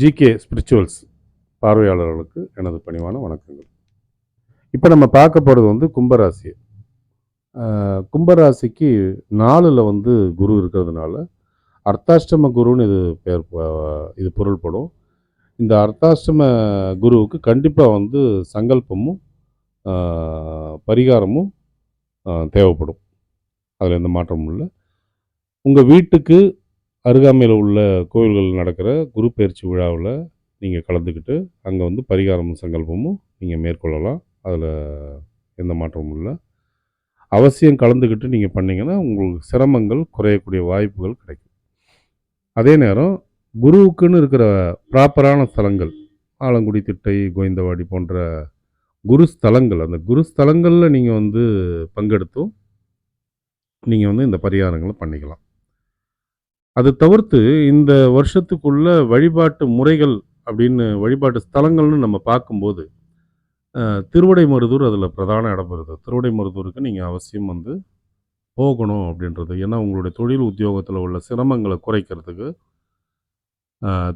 GK spirituals பார்வையாளர்களுக்கு எனது பணிவான வணக்கங்கள். இப்போ நம்ம பார்க்க போகிறது வந்து கும்பராசி கும்பராசிக்கு நாலில் வந்து குரு இருக்கிறதுனால அர்த்தாஷ்டம குருன்னு இது பேர் இது பொருள்படும். இந்த அர்த்தாஷ்டம குருவுக்கு கண்டிப்பாக வந்து சங்கல்பமும் பரிகாரமும் தேவைப்படும். அதில் எந்த மாற்றமும் இல்லை. உங்கள் வீட்டுக்கு அருகாமையில் உள்ள கோவில்களில் நடக்கிற குரு பயிற்சி விழாவில் நீங்கள் கலந்துக்கிட்டு அங்கே வந்து பரிகாரமும் சங்கல்பமும் நீங்கள் மேற்கொள்ளலாம். அதில் எந்த மாற்றமும் இல்லை. அவசியம் கலந்துக்கிட்டு நீங்கள் பண்ணிங்கன்னா உங்களுக்கு சிரமங்கள் குறையக்கூடிய வாய்ப்புகள் கிடைக்கும். அதே நேரம் குருவுக்குன்னு இருக்கிற ப்ராப்பரான ஸ்தலங்கள் ஆலங்குடி திட்டை கோவிந்தவாடி போன்ற குரு ஸ்தலங்கள் அந்த குரு ஸ்தலங்களில் நீங்கள் வந்து பங்கெடுத்தும் நீங்கள் வந்து இந்த பரிகாரங்களை பண்ணிக்கலாம். அது தவிர்த்து இந்த வருஷத்துக்குள்ள வழிபாட்டு முறைகள் அப்படின்னு வழிபாட்டு ஸ்தலங்கள்னு நம்ம பார்க்கும்போது திருவடை மருதூர் அதில் பிரதான இடம் வருது. திருவிடைமருதூருக்கு நீங்கள் அவசியம் வந்து போகணும் அப்படின்றது. ஏன்னா உங்களுடைய தொழில் உத்தியோகத்தில் உள்ள சிரமங்களை குறைக்கிறதுக்கு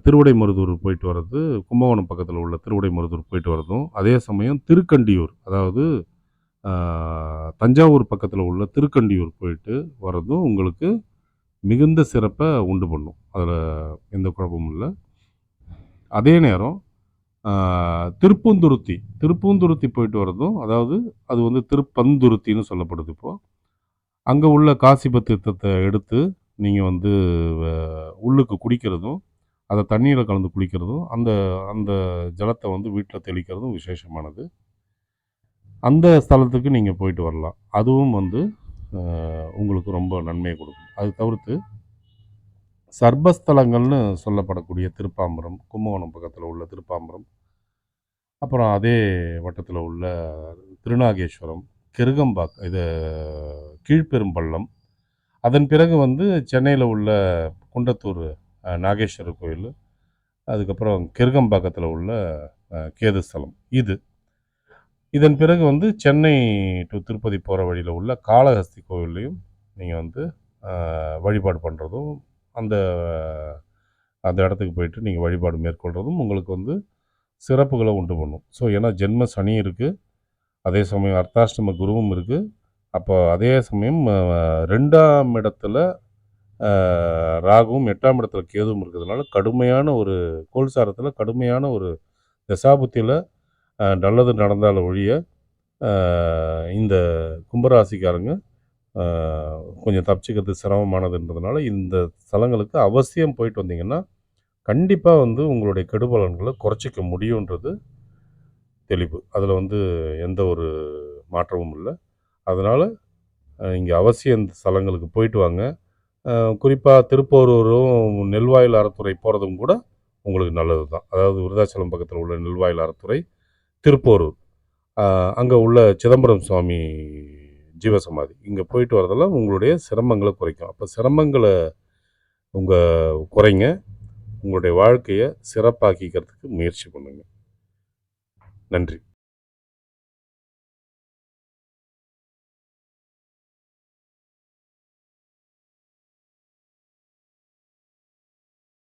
திருவடை மருதூர் போயிட்டு வர்றது கும்பகோணம் பக்கத்தில் உள்ள திருவடை மருதூர் போயிட்டு வர்றதும் அதே சமயம் திருக்கண்டியூர் அதாவது தஞ்சாவூர் பக்கத்தில் உள்ள திருக்கண்டியூர் போயிட்டு வர்றதும் உங்களுக்கு மிகுந்த சிறப்பை உண்டு பண்ணும். அதில் எந்த குழப்பமும் இல்லை. அதே நேரம் திருப்பந்துருத்தி திருப்பூந்துருத்தி திருப்பூந்துருத்தி போயிட்டு வர்றதும் அதாவது அது வந்து திருப்பந்துருத்தின்னு சொல்லப்படுது இப்போது அங்கே உள்ள காசிப தீர்த்தத்தை எடுத்து நீங்கள் வந்து உள்ளுக்கு குடிக்கிறதும் அதை தண்ணியில் கலந்து குளிக்கிறதும் அந்த அந்த ஜலத்தை வந்து வீட்டில் தெளிக்கிறதும் விசேஷமானது. அந்த ஸ்தலத்துக்கு நீங்கள் போயிட்டு வரலாம். அதுவும் வந்து உங்களுக்கு ரொம்ப நன்மையை கொடுக்கும். அது தவிர்த்து சர்பஸ்தலங்கள்னு சொல்லப்படக்கூடிய திருப்பாம்பரம் கும்பகோணம் பக்கத்தில் உள்ள திருப்பாம்பரம் அப்புறம் அதே வட்டத்தில் உள்ள திருநாகேஸ்வரம் கிருகம்பாக் இது கீழ்பெரும்பள்ளம். அதன் பிறகு வந்து சென்னையில் உள்ள குண்டத்தூர் நாகேஸ்வரர் கோயில் அதுக்கப்புறம் கிருகம்பாக்கத்தில் உள்ள கேதுஸ்தலம். இது இதன் பிறகு வந்து சென்னை டு திருப்பதி போகிற வழியில் உள்ள காளஹஸ்தி கோவில்லையும் நீங்கள் வந்து வழிபாடு பண்ணுறதும் அந்த அந்த இடத்துக்கு போயிட்டு நீங்கள் வழிபாடு மேற்கொள்கிறதும் உங்களுக்கு வந்து சிறப்புகளை உண்டு பண்ணும். ஸோ ஏன்னா ஜென்ம சனி இருக்குது அதே சமயம் அர்த்தாஷ்டம குருவும் இருக்குது அப்போ அதே சமயம் ரெண்டாம் இடத்துல ராகுவும் எட்டாம் இடத்துல கேதுவும் இருக்கிறதுனால கடுமையான ஒரு கோல்சாரத்தில் கடுமையான ஒரு தசாபுத்தியில் நல்லது நடந்தால் ஒழிய இந்த கும்பராசிக்காரங்க கொஞ்சம் தப்பிச்சுக்கிறது சிரமமானதுன்றதுனால இந்த ஸ்தலங்களுக்கு அவசியம் போயிட்டு வந்தீங்கன்னா கண்டிப்பாக வந்து உங்களுடைய கெடுபலன்களை குறைச்சிக்க முடியுன்றது தெளிவு. அதில் வந்து எந்த ஒரு மாற்றமும் இல்லை. அதனால் இங்கே அவசியம் இந்த ஸ்தலங்களுக்கு போயிட்டு வாங்க. குறிப்பாக திருப்போரூரும் நெல்வாயில் அறத்துறை போகிறதும் கூட உங்களுக்கு நல்லது தான் அதாவது விருதாச்சலம் பக்கத்தில் உள்ள நெல்வாயில் அறத்துறை திருப்போரூர். அங்கே உள்ள சிதம்பரம் சுவாமி ஜீவசமாதி. இங்கே போயிட்டு வரதெல்லாம் உங்களுடைய சிரமங்களை குறைக்கும். அப்போ சிரமங்களை உங்கள் குறைங்க. உங்களுடைய வாழ்க்கையை சிறப்பாக்கிக்கிறதுக்கு முயற்சி பண்ணுங்க. நன்றி.